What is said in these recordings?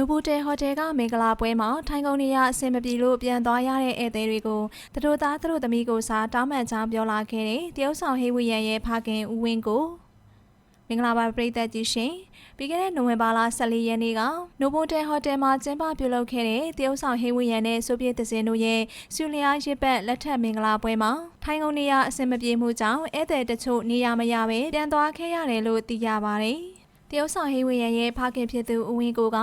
နူဘူတဲဟိုတယ်ကမင်္ဂလာပွဲမှာထိုင်ကုန်နေရအဆင်မပြေလို့ပြန်သွားရတဲ့ဧည့်သည်တွေကိုသူတို့သားသူတို့သမီးကိုစားတောင်းပန်ကြောင်းပြောလာခဲ့တဲ့တရုတ်ဆောင်ဟေးဝီရန်ရဲ့ဖခင်ဦးဝင်းကိုမင်္ဂလာပါပရိသတ်ကြီးရှင်ပြီးခဲ့တဲ့နိုဝင်ဘာလ14ရက်နေ့ကနိုဘိုတယ်ဟိုတယ်မှာကျင်းပပြုလုပ်ခဲ့တဲ့တရုတ်ဆောင်ဟေးဝီရန်နဲ့ဆိုဗီယက်သင်းတို့ရဲ့ဆူလျာရစ်ပတ်လက်ထက်မင်္ဂလာပွဲမှာထိုင်ကုန်နေရအဆင်မပြေမှုကြောင့်ဧည့်သည်တချို့နေရမရပဲပြန်သွားခဲ့ရတယ်လို့သိရပါတယ် တရုတ်ဆောင်ဟေးဝေရန်ရဲ့ဖခင်ဖြစ်သူဦးဝင်းကိုက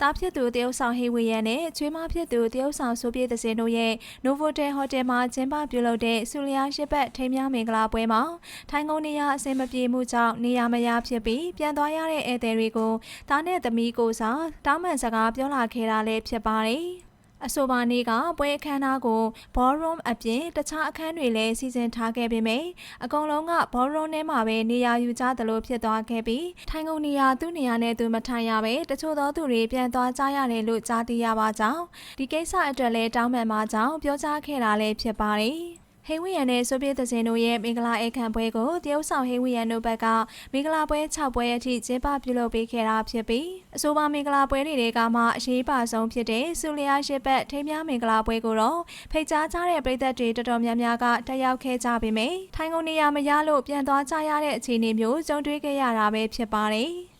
တားဖြစ်သူတရုတ်ဆောင်ဟေးဝေရန်နဲ့ချွေးမဖြစ်သူတရုတ်ဆောင်ဆိုပြေသစင်တို့ရဲ့ Novotel Hotel မှာကျင်းပပြုလုပ်တဲ့ဆူလျာရှစ်ပတ်ထိမ်းများမင်္ဂလာပွဲမှာထိုင်းကုန်နေရအဆင်မပြေမှုကြောင့်နေရမရဖြစ်ပြီးပြန်သွားရတဲ့ဧည့်သည်တွေကိုတားနဲ့သမီးကိုစားတောင်းပန်စကားပြောလာခဲ့တာလည်းဖြစ်ပါတယ်။ အဆိုပါနေ့ကပွဲအခမ်းအနားကို ballroom အပြင်တခြားအခန်းတွေလည်းစီစဉ်ထားခဲ့ပေမယ့်အကုန်လုံးက ballroom ထဲမှာပဲနေရာယူကြသလိုဖြစ်သွားခဲ့ပြီးထိုင်ကုန်နေရာသူ့နေရာနဲ့သူမထိုင်ရပဲတချို့သောသူတွေပြန်သွားကြရတယ်လို့ကြားသိရပါကြောင်းဒီကိစ္စအတွက်လည်းတောင်းပန်ပါကြောင်းပြောကြားခဲ့တာလည်းဖြစ်ပါတယ်။ ဟိဝီယန်နဲ့ဆိုဗီယက်သင်းတို့ရဲ့မင်္ဂလာဧကန်ပွဲကိုတရုတ်ဆောင်ဟိဝီယန်တို့ဘက်ကမင်္ဂလာပွဲ6ပွဲအထိကျင်းပပြုလုပ်ပေးခဲ့တာဖြစ်ပြီးအဆိုပါမင်္ဂလာပွဲတွေကမှအရေးပါဆုံးဖြစ်တဲ့ဆူလျာရှစ်ဘက်ထိမ်းများမင်္ဂလာပွဲကိုတော့ဖိတ်ကြားကြတဲ့ပြည်သက်တွေတော်တော်များများကတက်ရောက်ခဲ့ကြပေမယ့်ထိုင်ကုန်နေရာမရလို့ပြန်သွားကြရတဲ့အခြေအနေမျိုးကြုံတွေ့ခဲ့ရတာပဲဖြစ်ပါတယ်။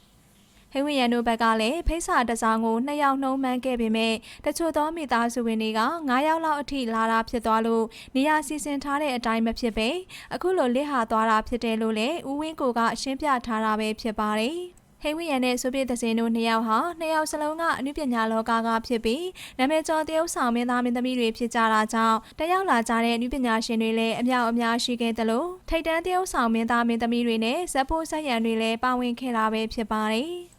ဟိဝီယန်တို့ဘက်ကလည်းဖိစာတစားကိုနှစ်ယောက်နှုံးမှန်းခဲ့ပေမဲ့တချို့သောမိသားစုဝင်တွေက9ယောက်လောက်အထိလာတာဖြစ်သွားလို့နေရာစီစဉ်ထားတဲ့အတိုင်းမဖြစ်ပဲအခုလိုလစ်ဟာသွားတာဖြစ်တယ်လို့လည်းဦးဝင်းကိုကအရှင်းပြထားတာပဲဖြစ်ပါတယ်ဟိဝီယန်နဲ့ဆိုဗီယက်သင်းတို့နှစ်ယောက်ဟာနှစ်ယောက်စလုံးကအနုပညာလောကကဖြစ်ပြီးနာမည်ကျော်တရုတ်ဆောင်မင်းသားမင်းသမီးတွေဖြစ်ကြတာကြောင့်တယောက်လာကြတဲ့အနုပညာရှင်တွေလည်းအများအများရှိခဲ့တယ်လို့ထိတ်တန်းတရုတ်ဆောင်မင်းသားမင်းသမီးတွေနဲ့ဇက်ဖို့ဆက်ရံတွေလည်းပါဝင်ခဲ့တာပဲဖြစ်ပါတယ်